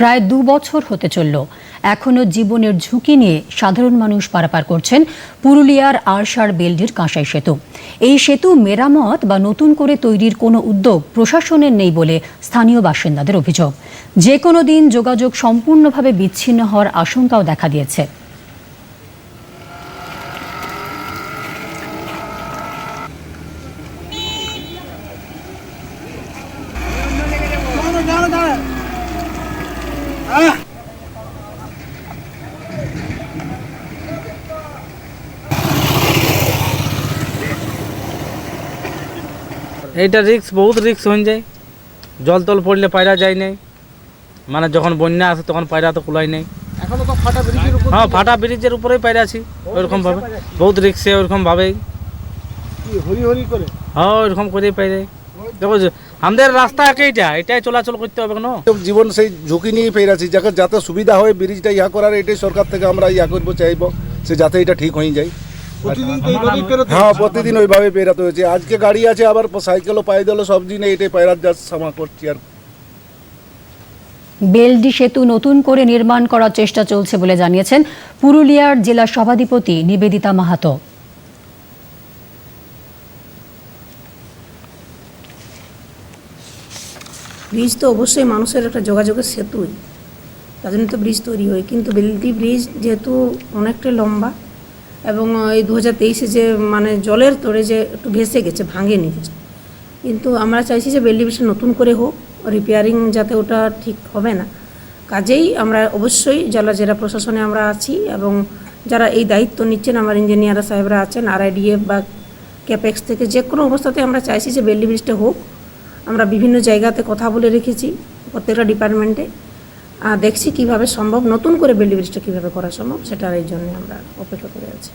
প্রায় দু বছর হতে চলল। এখনও জীবনের ঝুঁকি নিয়ে সাধারণ মানুষ পারাপার করছেন পুরুলিয়ার আরশার বেলডির কাঁসাই সেতু। এই সেতু মেরামত বা নতুন করে তৈরির কোনো উদ্যোগ প্রশাসনের নেই বলে স্থানীয় বাসিন্দাদের অভিযোগ। যে কোনো দিন যোগাযোগ সম্পূর্ণভাবে বিচ্ছিন্ন হওয়ার আশঙ্কাও দেখা দিয়েছে। এইটা রিক্স বহুত রিক্স হয়ে যায়। জল তল পড়লে পায়রা যায় নাই। মানে যখন বন্যা আসে তখন পায়রা তো কুলাই নেই। এখনও তো ফাটা হ্যাঁ ফাটা ব্রিজের উপরেই পায়রা আছি ওইরকম ভাবে। বহুত রিক্সে ওইরকম ভাবেই। কি হরি হরি করে? হ্যাঁ ওইরকম করেই পাই যায় দেখো আমাদের রাস্তা একইটা এটাই চলাচল করতে হবে কেন? জীবন সেই ঝুঁকি নিয়ে পেরাছি যাকে যাতে সুবিধা হয় ব্রিজটা ইয়া করার এটাই সরকার থেকে আমরা ইয়া করব চাইব। সে যাতে এটা ঠিক হয়ে যায়। এইভাবেই পেরোতে হ্যাঁ প্রতিদিন ওইভাবে পেরাতে হয়েছে। আজকে গাড়ি আছে আবার সাইকেলও পাই দিল সব দিনে এটাই পায়রার যা সামা করছি আর। বেলডি সেতু নতুন করে নির্মাণ করার চেষ্টা চলছে বলে জানিয়েছেন পুরুলিয়ার জেলা সভাধিপতি নিবেদিতা মাহাতো। ব্রিজ তো অবশ্যই মানুষের একটা যোগাযোগের সেতুই। তার জন্য তো ব্রিজ তৈরি হয়। কিন্তু বেলটি ব্রিজ যেহেতু অনেকটাই লম্বা এবং এই দু হাজার তেইশে যে মানে জলের তোরে যে একটু ভেসে গেছে, ভাঙেনি কিছু কিন্তু আমরা চাইছি যে বেলডি ব্রিজটা নতুন করে হোক রিপেয়ারিং যাতে ওটা ঠিক হবে না। কাজেই আমরা অবশ্যই জেলা জেলা প্রশাসনে আমরা আছি এবং যারা এই দায়িত্ব নিচ্ছেন, আমার ইঞ্জিনিয়ার সাহেবরা আছেন আরআইডিএফ বা ক্যাপেক্স থেকে যে কোনো অবস্থাতে আমরা চাইছি যে বেলডি ব্রিজটা হোক। আমরা বিভিন্ন জায়গাতে কথা বলে রেখেছি, প্রত্যেকটা ডিপার্টমেন্টে দেখছি কীভাবে সম্ভব, নতুন করে বিল্ডিং ব্রিজটা কীভাবে করা সম্ভব, সেটার এই জন্য আমরা অপেক্ষা করে আছি।